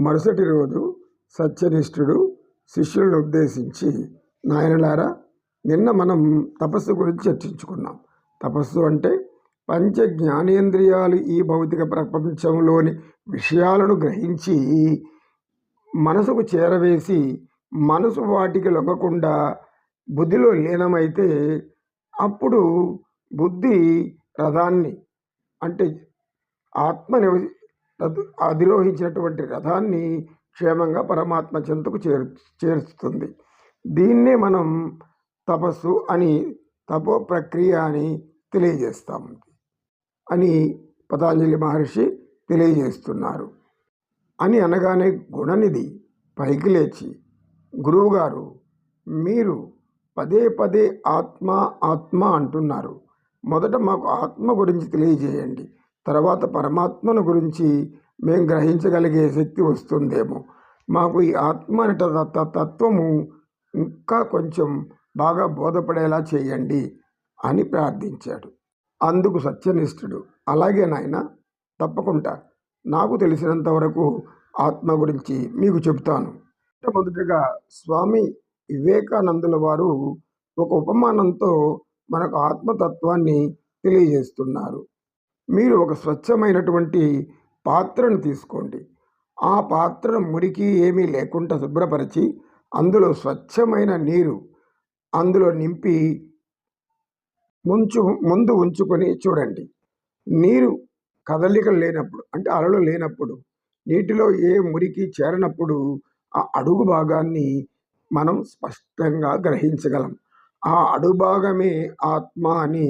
మరుసటి రోజు సత్యనిష్ఠుడు శిష్యులను ఉద్దేశించి నాయనలారా నిన్న మనం తపస్సు గురించి చర్చించుకున్నాం. తపస్సు అంటే పంచ జ్ఞానేంద్రియాలు ఈ భౌతిక ప్రపంచంలోని విషయాలను గ్రహించి మనసుకు చేరవేసి మనసు వాటికి లొంగకుండా బుద్ధిలో లీనమైతే అప్పుడు బుద్ధి రథాన్ని అంటే ఆత్మ నివసి అధిరోహించినటువంటి రథాన్ని క్షేమంగా పరమాత్మ చెంతకు చేరు చేరుస్తుంది. దీన్నే మనం తపస్సు అని తపో ప్రక్రియ అని తెలియజేస్తాం అని పతాంజలి మహర్షి తెలియజేస్తున్నారు. అని అనగానే గుణనిధి పైకి లేచి గురువుగారు మీరు పదే పదే ఆత్మ ఆత్మ అంటున్నారు. మొదట మాకు ఆత్మ గురించి తెలియజేయండి. తర్వాత పరమాత్మను గురించి మేము గ్రహించగలిగే శక్తి వస్తుందేమో. మాకు ఈ ఆత్మ అనే తత్వము ఇంకా కొంచెం బాగా బోధపడేలా చేయండి అని ప్రార్థించాడు. అందుకు సత్యనిష్ఠుడు అలాగే నాయన తప్పకుండా. నాకు తెలిసినంత వరకు ఆత్మ గురించి మీకు చెబుతాను. మొదటిగా స్వామి వివేకానందుల వారు ఒక ఉపమానంతో మనకు ఆత్మతత్వాన్ని తెలియజేస్తున్నారు. మీరు ఒక స్వచ్ఛమైనటువంటి పాత్రను తీసుకోండి. ఆ పాత్రను మురికి ఏమీ లేకుండా శుభ్రపరిచి అందులో స్వచ్ఛమైన నీరు అందులో నింపి ముంచు ముందు ఉంచుకొని చూడండి. నీరు కదలికలు లేనప్పుడు అంటే అలలు లేనప్పుడు నీటిలో ఏ మురికి చేరనప్పుడు ఆ అడుగు భాగాన్ని మనం స్పష్టంగా గ్రహించగలం. ఆ అడుగు భాగమే ఆత్మ అని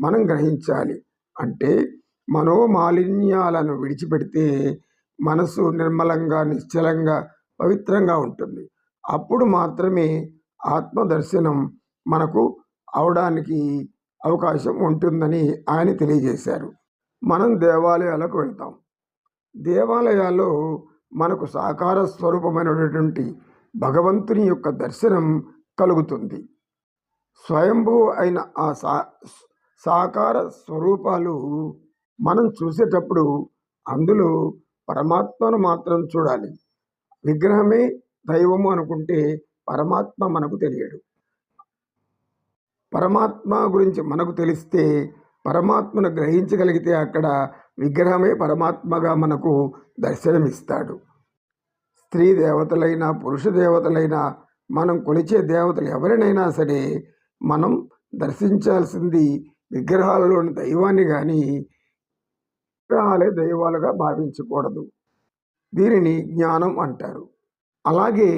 మనం గ్రహించాలి. అంటే మనోమాలిన్యాలను విడిచిపెడితే మనసు నిర్మలంగా నిశ్చలంగా పవిత్రంగా ఉంటుంది. అప్పుడు మాత్రమే ఆత్మ దర్శనం మనకు అవడానికి అవకాశం ఉంటుందని ఆయన తెలియజేశారు. మనం దేవాలయాలకు వెళ్తాం. దేవాలయాల్లో మనకు సాకార స్వరూపమైనటువంటి భగవంతుని యొక్క దర్శనం కలుగుతుంది. స్వయంభూ అయిన ఆ సా సాకార స్వరూపాలు మనం చూసేటప్పుడు అందులో పరమాత్మను మాత్రం చూడాలి. విగ్రహమే దైవము అనుకుంటే పరమాత్మ మనకు తెలియడు. పరమాత్మ గురించి మనకు తెలిస్తే పరమాత్మను గ్రహించగలిగితే అక్కడ విగ్రహమే పరమాత్మగా మనకు దర్శనమిస్తాడు. స్త్రీ దేవతలైనా పురుష దేవతలైనా మనం కొలిచే దేవతలు ఎవరినైనా సరే మనం దర్శించాల్సింది విగ్రహాలలోని దైవాన్ని కానీ విగ్రహాలే దైవాలుగా భావించకూడదు. దీనిని జ్ఞానం అంటారు. అలాగే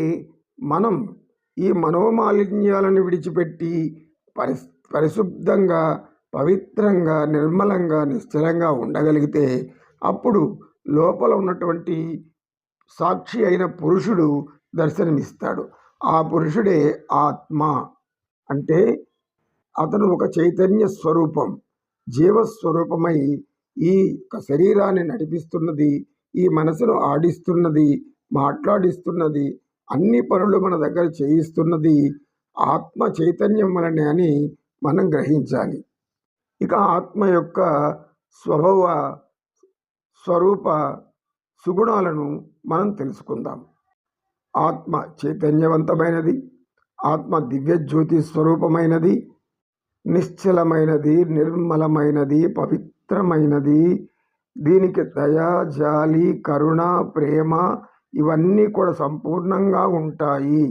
మనం ఈ మనోమాలిన్యాలను విడిచిపెట్టి పరి పరిశుద్ధంగా పవిత్రంగా నిర్మలంగా నిశ్చలంగా ఉండగలిగితే అప్పుడు లోపల ఉన్నటువంటి సాక్షి అయిన పురుషుడు దర్శనమిస్తాడు. ఆ పురుషుడే ఆత్మ. అంటే అతను ఒక చైతన్య స్వరూపం జీవస్వరూపమై ఈ శరీరాన్ని నడిపిస్తున్నది ఈ మనసును ఆడిస్తున్నది మాట్లాడిస్తున్నది అన్ని పనులు మన దగ్గర చేయిస్తున్నది ఆత్మ చైతన్యం వలనే అని మనం గ్రహించాలి. ఇక ఆత్మ యొక్క స్వభావ స్వరూప సుగుణాలను మనం తెలుసుకుందాం. ఆత్మ చైతన్యవంతమైనది ఆత్మ దివ్యజ్యోతి స్వరూపమైనది నిశ్చలమైనది నిర్మలమైనది పవిత్రమైనది. దీనికి దయ జాలి కరుణ ప్రేమ ఇవన్నీ కూడా సంపూర్ణంగా ఉంటాయి.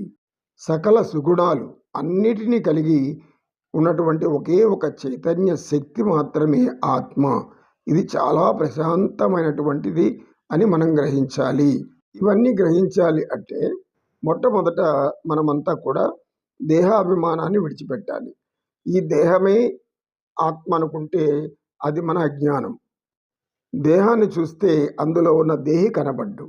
సకల సుగుణాలు అన్నిటినీ కలిగి ఉన్నటువంటి ఒకే ఒక చైతన్య శక్తి మాత్రమే ఆత్మ. ఇది చాలా ప్రశాంతమైనటువంటిది అని మనం గ్రహించాలి. ఇవన్నీ గ్రహించాలి అంటే మొట్టమొదట మనమంతా కూడా దేహాభిమానాన్ని విడిచిపెట్టాలి. ఈ దేహమే ఆత్మ అనుకుంటే అది మన అజ్ఞానం దేహాన్ని చూస్తే అందులో ఉన్న దేహి కనబడ్డు.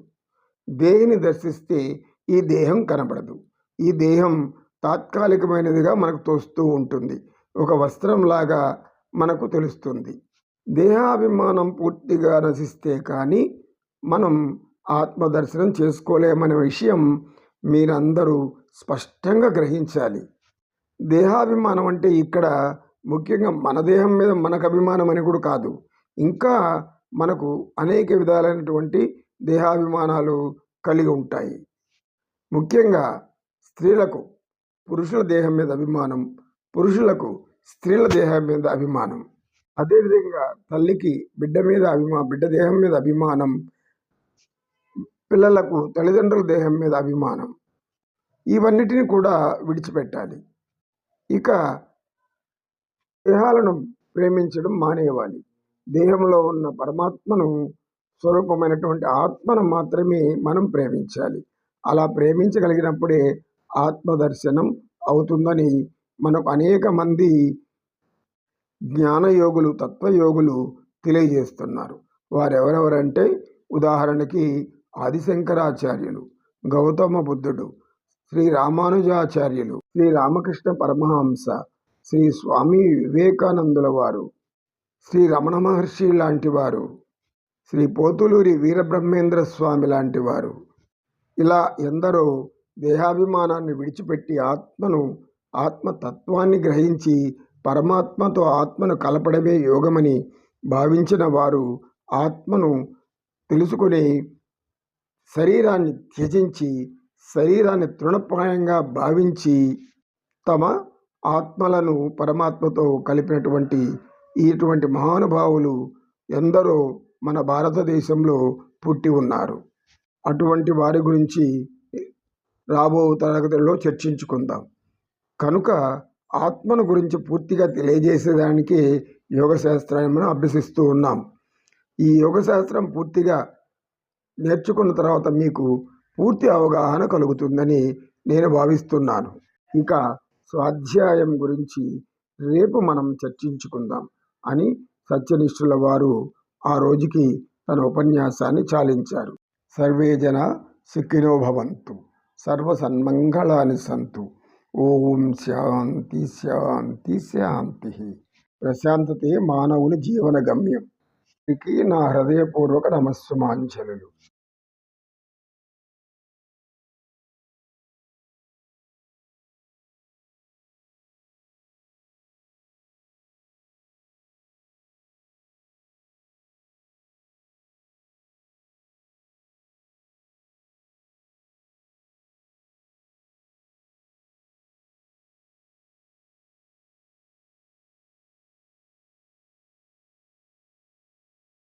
దేహిని దర్శిస్తే ఈ దేహం కనబడదు. ఈ దేహం తాత్కాలికమైనదిగా మనకు తోస్తూ ఉంటుంది. ఒక వస్త్రంలాగా మనకు తెలుస్తుంది. దేహాభిమానం పూర్తిగా నశిస్తే కానీ మనం ఆత్మదర్శనం చేసుకోలేమనే విషయం మీరందరూ స్పష్టంగా గ్రహించాలి. దేహాభిమానం అంటే ఇక్కడ ముఖ్యంగా మన దేహం మీద మనకు అభిమానం అని కూడా కాదు. ఇంకా మనకు అనేక విధాలైనటువంటి దేహాభిమానాలు కలిగి ఉంటాయి. ముఖ్యంగా స్త్రీలకు పురుషుల దేహం మీద అభిమానం పురుషులకు స్త్రీల దేహం మీద అభిమానం. అదేవిధంగా తల్లికి బిడ్డ మీద అభిమా బిడ్డ దేహం మీద అభిమానం పిల్లలకు తల్లిదండ్రుల దేహం మీద అభిమానం. ఇవన్నిటిని కూడా విడిచిపెట్టాలి. ఇక దేహాలను ప్రేమించడం మానేయాలి. దేహంలో ఉన్న పరమాత్మను స్వరూపమైనటువంటి ఆత్మను మాత్రమే మనం ప్రేమించాలి. అలా ప్రేమించగలిగినప్పుడే ఆత్మదర్శనం అవుతుందని మనకు అనేక మంది జ్ఞానయోగులు తత్వయోగులు తెలియజేస్తున్నారు. వారెవరెవరంటే ఉదాహరణకి ఆదిశంకరాచార్యులు గౌతమ బుద్ధుడు శ్రీ రామానుజాచార్యులు శ్రీ రామకృష్ణ పరమహంస శ్రీ స్వామి వివేకానందుల వారు శ్రీ రమణ మహర్షి లాంటి వారు శ్రీ పోతులూరి వీరబ్రహ్మేంద్ర స్వామి లాంటి వారు. ఇలా ఎందరో దేహాభిమానాన్ని విడిచిపెట్టి ఆత్మను ఆత్మతత్వాన్ని గ్రహించి పరమాత్మతో ఆత్మను కలపడమే యోగమని భావించిన వారు ఆత్మను తెలుసుకుని శరీరాన్ని త్యజించి శరీరాన్ని తృణప్రాయంగా భావించి తమ ఆత్మలను పరమాత్మతో కలిపినటువంటి ఇటువంటి మహానుభావులు ఎందరో మన భారతదేశంలో పుట్టి ఉన్నారు. అటువంటి వారి గురించి రాబో తరగతుల్లో చర్చించుకుందాం. కనుక ఆత్మను గురించి పూర్తిగా తెలియజేసేదానికి యోగశాస్త్రాన్ని మనం అభ్యసిస్తూ ఉన్నాం. ఈ యోగ శాస్త్రం పూర్తిగా నేర్చుకున్న తర్వాత మీకు పూర్తి అవగాహన కలుగుతుందని నేను భావిస్తున్నాను. ఇక స్వాధ్యాయం గురించి రేపు మనం చర్చించుకుందాం అని సత్యనిష్ఠుల వారు ఆ రోజుకి తన ఉపన్యాసాన్ని చాలించారు. సర్వే జన సుఖినో భవంతు సర్వ సన్మంగళాని సంతు. ఓం శాంతి శాంతి శాంతి. ప్రశాంతతే మానవుని జీవన గమ్యం. నా హృదయపూర్వక నమస్సుమాంజలు